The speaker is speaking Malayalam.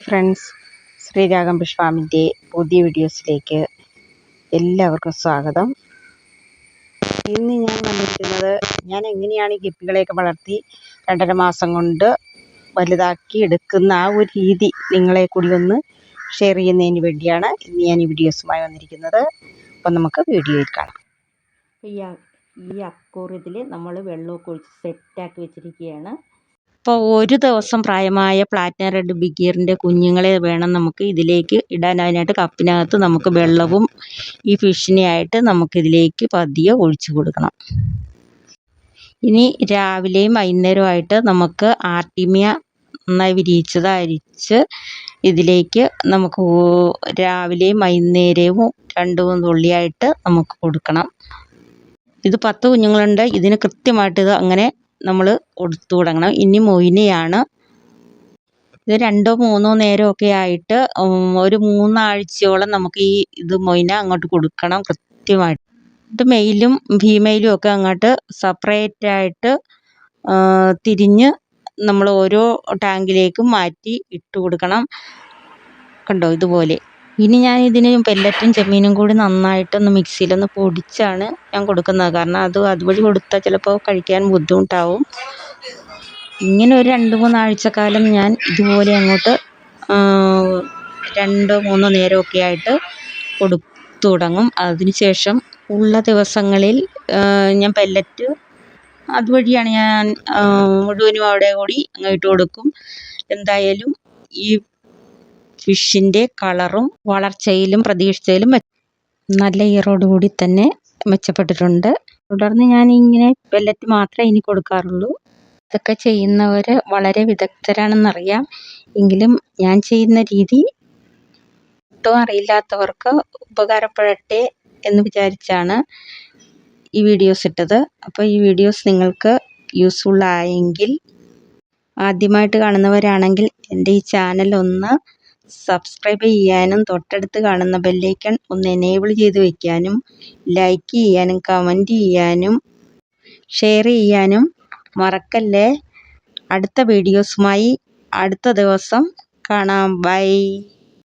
ഫ്രണ്ട്സ് ശ്രീരാഗം പുഷ്പാമിന്റെ പുതിയ വീഡിയോസിലേക്ക് എല്ലാവർക്കും സ്വാഗതം. ഇന്ന് ഞാൻ വന്നിരിക്കുന്നത് ഞാൻ എങ്ങനെയാണ് ഈ ഗപ്പികളെയൊക്കെ വളർത്തി രണ്ടര മാസം കൊണ്ട് വലുതാക്കി എടുക്കുന്ന ആ ഒരു രീതി നിങ്ങളെ കൂടി ഒന്ന് ഷെയർ ചെയ്യുന്നതിന് വേണ്ടിയാണ് ഇന്ന് ഞാൻ ഈ വീഡിയോസുമായി വന്നിരിക്കുന്നത്. അപ്പം നമുക്ക് വീഡിയോയിൽ കാണാം. ഈ ഈ നമ്മൾ വെള്ളമൊക്കെ ഒഴിച്ച് സെറ്റാക്കി വെച്ചിരിക്കുകയാണ്. അപ്പോൾ ഒരു ദിവസം പ്രായമായ പ്ലാറ്റിന റെഡ് ബിഗിയറിന്റെ കുഞ്ഞുങ്ങളെ വേണം നമുക്ക് ഇതിലേക്ക് ഇടാൻ. അതിനായിട്ട് കപ്പിനകത്ത് നമുക്ക് വെള്ളവും ഈ ഫിഷിനെ ആയിട്ട് നമുക്കിതിലേക്ക് പതിയെ ഒഴിച്ചു കൊടുക്കണം. ഇനി രാവിലെയും വൈകുന്നേരമായിട്ട് നമുക്ക് ആർട്ടിമിയ നന്നായി വിരിയിച്ചത് അരിച്ച് ഇതിലേക്ക് നമുക്ക് രാവിലെയും വൈകുന്നേരവും രണ്ട് മൂന്ന് തുള്ളിയായിട്ട് നമുക്ക് കൊടുക്കണം. ഇത് പത്ത് കുഞ്ഞുങ്ങളുണ്ട്. ഇതിന് കൃത്യമായിട്ട് ഇത് അങ്ങനെ നമ്മൾ കൊടുത്തു തുടങ്ങണം. ഇനി മൊയിനയാണ്. ഇത് രണ്ടോ മൂന്നോ നേരമൊക്കെ ആയിട്ട് ഒരു മൂന്നാഴ്ചയോളം നമുക്ക് ഈ ഇത് മൊയിന അങ്ങോട്ട് കൊടുക്കണം കൃത്യമായിട്ട്. ഇത് മെയിലും ഫീമെയിലും ഒക്കെ അങ്ങോട്ട് സെപ്പറേറ്റ് ആയിട്ട് തിരിഞ്ഞ് നമ്മൾ ഓരോ ടാങ്കിലേക്കും മാറ്റി ഇട്ട് കൊടുക്കണം. കണ്ടോ ഇതുപോലെ. ഇനി ഞാൻ ഇതിന് പെല്ലറ്റും ചെമ്മീനും കൂടി നന്നായിട്ടൊന്ന് മിക്സിയിലൊന്ന് പൊടിച്ചാണ് ഞാൻ കൊടുക്കുന്നത്. കാരണം അത് അതുവഴി കൊടുത്താൽ ചിലപ്പോൾ കഴിക്കാൻ ബുദ്ധിമുട്ടാവും. ഇങ്ങനെ ഒരു രണ്ട് മൂന്നാഴ്ചക്കാലം ഞാൻ ഇതുപോലെ അങ്ങോട്ട് രണ്ട് മൂന്ന് നേരമൊക്കെ ആയിട്ട് കൊടുത്തു തുടങ്ങും. അതിനുശേഷം ഉള്ള ദിവസങ്ങളിൽ ഞാൻ പെല്ലറ്റ് അതുവഴിയാണ് ഞാൻ മുഴുവനും അവിടെ കൂടി അങ്ങ് ഇട്ട് കൊടുക്കും. എന്തായാലും ഈ ഫിഷിന്റെ കളറും വളർച്ചയിലും പ്രതീക്ഷിച്ചതിലും നല്ല ഈറോടുകൂടി തന്നെ മെച്ചപ്പെട്ടിട്ടുണ്ട്. തുടർന്ന് ഞാൻ ഇങ്ങനെ പെല്ലറ്റ് മാത്രമേ ഇനി കൊടുക്കാറുള്ളൂ. ഇതൊക്കെ ചെയ്യുന്നവർ വളരെ വിദഗ്ധരാണെന്നറിയാം. എങ്കിലും ഞാൻ ചെയ്യുന്ന രീതി ഒട്ടും അറിയില്ലാത്തവർക്ക് ഉപകാരപ്പെടട്ടെ എന്ന് വിചാരിച്ചാണ് ഈ വീഡിയോസ് ഇട്ടത്. അപ്പോൾ ഈ വീഡിയോസ് നിങ്ങൾക്ക് യൂസ്ഫുൾ ആയെങ്കിൽ ആദ്യമായിട്ട് കാണുന്നവരാണെങ്കിൽ എന്റെ ഈ ചാനൽ ഒന്ന് സബ്സ്ക്രൈബ് ചെയ്യാനും തൊട്ടടുത്ത് കാണുന്ന ബെല്ലൈക്കൺ ഒന്ന് എനേബിൾ ചെയ്ത് വയ്ക്കാനും ലൈക്ക് ചെയ്യാനും കമന്റ് ചെയ്യാനും ഷെയർ ചെയ്യാനും മറക്കല്ലേ? അടുത്ത വീഡിയോസുമായി അടുത്ത ദിവസം കാണാം. ബൈ